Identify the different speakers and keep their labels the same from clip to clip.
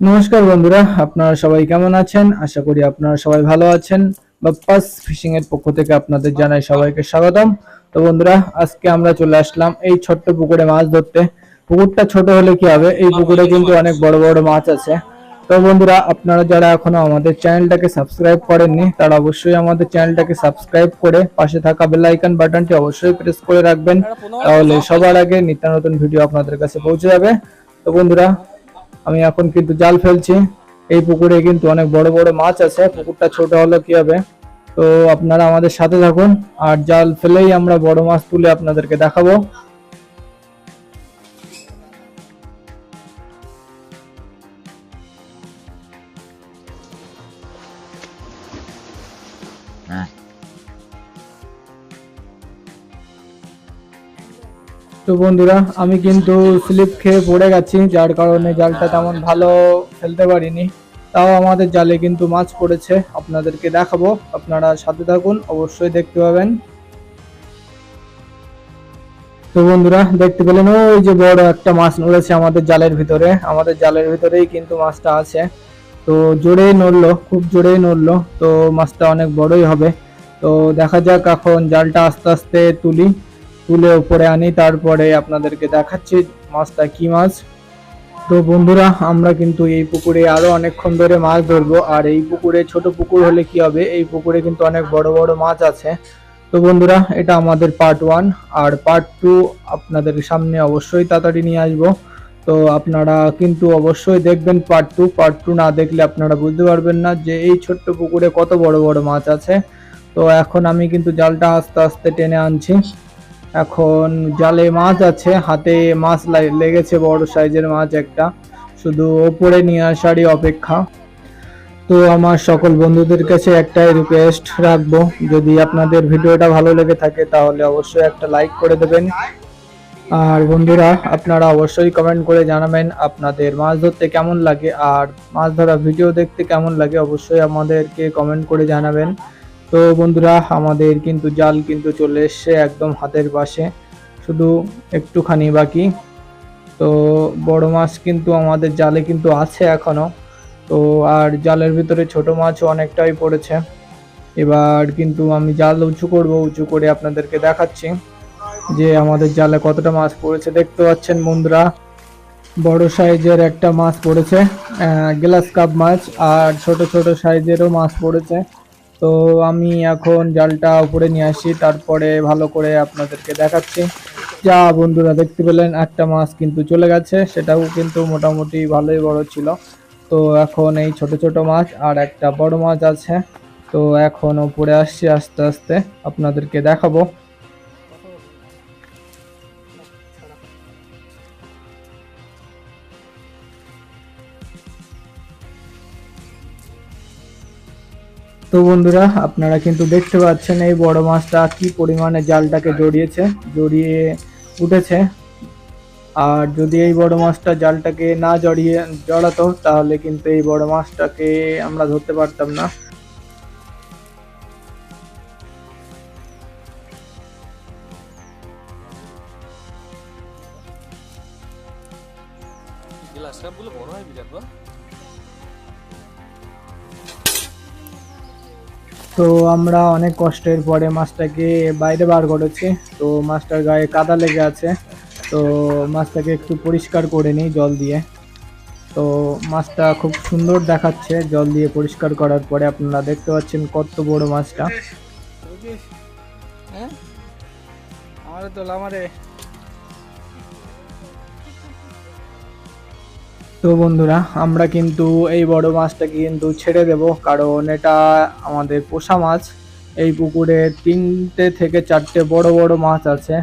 Speaker 1: নমস্কার বন্ধুরা, আপনারা সবাই কেমন আছেন? আশা করি আপনারা সবাই ভালো আছেন। বাপ্পাস ফিশিং এর পক্ষ থেকে আপনাদের জানাই সবাইকে স্বাগতম। তো বন্ধুরা, আজকে আমরা চলে আসলাম এই ছোট্ট পুকুরে মাছ ধরতে। পুকুরটা ছোট হলে কি হবে? এই পুকুরে কিন্তু অনেক বড় বড় মাছ আছে। তো বন্ধুরা, আপনারা যারা এখনও আমাদের চ্যানেলটাকে সাবস্ক্রাইব করেননি, তারা অবশ্যই আমাদের চ্যানেলটাকে সাবস্ক্রাইব করে পাশে থাকা বেল আইকন বাটনটি অবশ্যই প্রেস করে রাখবেন। তাহলে সবার আগে নিত্য নতুন ভিডিও আপনাদের কাছে পৌঁছে যাবে। তো বন্ধুরা আমি এখন কিন্তু জাল ফেলছি। এই পুকুরে কিন্তু অনেক বড় বড় মাছ আছে, পুকুরটা ছোট হলে কি হবে? তো আপনারা আমাদের সাথে থাকুন, আর জাল ফেলেই আমরা বড় মাছ তুলে আপনাদেরকে দেখাবো।
Speaker 2: হ্যাঁ।
Speaker 1: তো বন্ধুরা, আমি কিন্তু স্লিপ খেয়ে পড়ে গেছি, যার কারণে জালটা তেমন ভালো ফেলতে পারিনি। তাও আমাদের জালে কিন্তু মাছ পড়েছে, আপনাদেরকে দেখাবো। আপনারা সাথে থাকুন, অবশ্যই দেখতে পাবেন। তো বন্ধুরা, দেখতে পেলেন, ওই যে বড় একটা মাছ নড়েছে আমাদের জালের ভিতরে। আমাদের জালের ভিতরেই কিন্তু মাছটা আছে। তো জোরেই নড়লো, খুব জোরেই নড়লো। তো মাছটা অনেক বড়ই হবে। তো দেখা যাক এখন জালটা আস্তে আস্তে তুলি। তুলে উপরে আনি, তারপরে আপনাদেরকে দেখাচ্ছি মাছটা কি মাছ। তো বন্ধুরা, আমরা কিন্তু এই পুকুরে আরও অনেকক্ষণ ধরে মাছ ধরবো, আর এই পুকুরে ছোট পুকুর হলে কি হবে, এই পুকুরে কিন্তু অনেক বড় বড় মাছ আছে। তো বন্ধুরা, এটা আমাদের পার্ট ওয়ান আর পার্ট টু আপনাদের সামনে অবশ্যই তাড়াতাড়ি নিয়ে আসব। তো আপনারা কিন্তু অবশ্যই দেখবেন পার্ট টু পার্ট টু না দেখলে আপনারা বুঝতে পারবেন না যে এই ছোট্ট পুকুরে কত বড় বড় মাছ আছে। তো এখন আমি কিন্তু জালটা আস্তে আস্তে টেনে আনছি। এখন জালে মাছ আছে, হাতে মাছ লেগেছে বড় সাইজের মাছ একটা। শুধু ওপরে নিয়ে আসারই অপেক্ষা। তো আমার সকল বন্ধুদের কাছে একটাই রিকোয়েস্ট রাখব, যদি আপনাদের ভিডিওটা ভালো লেগে থাকে তাহলে অবশ্যই একটা লাইক করে দেবেন। আর বন্ধুরা, আপনারা অবশ্যই কমেন্ট করে জানাবেন আপনাদের মাছ ধরতে কেমন লাগে, আর মাছ ধরা ভিডিও দেখতে কেমন লাগে অবশ্যই আমাদেরকে কমেন্ট করে জানাবেন। তো বন্ধুরা, আমাদের কিন্তু জাল কিন্তু চলে এসছে একদম হাতের পাশে। শুধু একটুখানি বাকি। তো বড় মাছ কিন্তু আমাদের জালে কিন্তু আছে এখনও তো আর জালের ভিতরে ছোট মাছও অনেকটাই পড়েছে। এবার কিন্তু আমি জাল উঁচু করব, উঁচু করে আপনাদেরকে দেখাচ্ছি যে আমাদের জালে কতটা মাছ পড়েছে। দেখতে পাচ্ছেন বন্ধুরা, বড় সাইজের একটা মাছ পড়েছে গ্লাস কাপ মাছ, আর ছোট ছোট সাইজেরও মাছ পড়েছে। তো আমি এখন জালটা উপরে নিয়ে আসি, তারপরে ভালো করে আপনাদেরকে দেখাচ্ছি। যা বন্ধুরা দেখতে পেলেন, একটা মাছ কিন্তু চলে গেছে, সেটাও কিন্তু মোটামুটি ভালোই বড় ছিল। তো এখন এই ছোট ছোট মাছ আর একটা বড় মাছ আছে। তো এখন উপরে আসছি আস্তে আস্তে, আপনাদেরকে দেখাবো। তো বন্ধুরা, আপনারা কিন্তু দেখতে পাচ্ছেন এই বড় মাছটা কি পরিমাণে জালটাকে জড়িয়েছে, জড়িয়ে উঠেছে। আর যদি এই বড় মাছটা জালটাকে না জড়িয়ে, জড়াতো, তাহলে কিন্তু এই বড় মাছটাকে আমরা ধরতে পারতাম না।
Speaker 3: গ্লাস কাপগুলো বড় হয় বিরাট
Speaker 1: তো আমরা অনেক কষ্টের পরে মাছটাকে বাইরে বার করেছি। তো মাছটার গায়ে কাদা লেগে আছে। তো মাছটাকে একটু পরিষ্কার করে নিই জল দিয়ে। তো মাছটা খুব সুন্দর দেখাচ্ছে জল দিয়ে পরিষ্কার করার পরে। আপনারা দেখতে পাচ্ছেন কত বড় মাছটা।
Speaker 3: হ্যাঁ? তো আমারে
Speaker 1: তো বন্ধুরা, আমরা কিন্তু এই বড় মাছটাকে কিন্তু ছেড়ে দেব, কারণ এটা আমাদের পোষা মাছ। এই পুকুরে তিনটে থেকে চারটে বড় বড় মাছ আছে,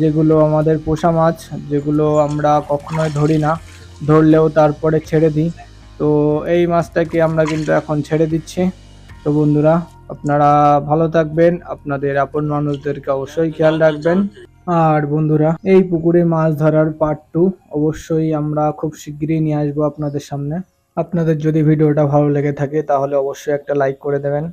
Speaker 1: যেগুলো আমাদের পোষা মাছ, যেগুলো আমরা কখনোই ধরি না। ধরলেও তারপরে ছেড়ে দিই। তো এই মাছটাকে আমরা কিন্তু এখন ছেড়ে দিচ্ছি। তো বন্ধুরা, আপনারা ভালো থাকবেন। আপনাদের আপন মানুষদেরকে অবশ্যই খেয়াল রাখবেন। আর বন্ধুরা, এই পুকুরে মাছ ধরার পার্ট টু অবশ্যই আমরা খুব শিগগিরই নিয়ে আসব আপনাদের সামনে। আপনাদের যদি ভিডিওটা ভালো লেগে থাকে, তাহলে অবশ্যই একটা লাইক করে দেবেন।